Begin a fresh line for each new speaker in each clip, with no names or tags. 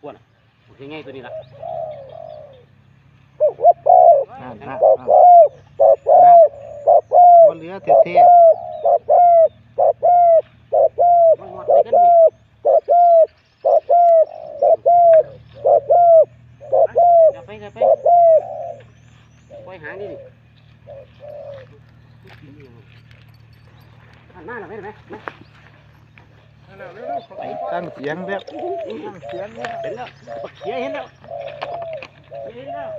พวกน่ะโอเคง่ายตัวนี้ละ
นั่นนั่นนั่นนั่นบ่เหลือเท่
มันหมดไปกันไหมอย่าไปอย่าไปปล่อยหางนี่ดิหันมาหน่อยไหมไหมไหม
ๆ ตั้งเสียงแบบตั้งเสียงแบบ
เห็นแล้วปักเขียเห็นแล้วเห็นแล้ว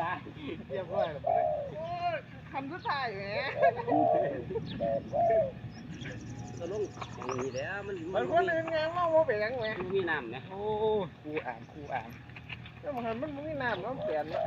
ตา
ย
เรียบร้อยแล้วบ่ได้
คันสุดท้ายแหม
ก็ลงอย่างนี้แล้วมัน
มันคนอื่นไงมองว่าเป็นยังไง
มีน้ำนะ
โอ้ครูอ่านครูอ่าน
แล้วมันมันมีน้ำน้ำเปลี่ยนเนาะ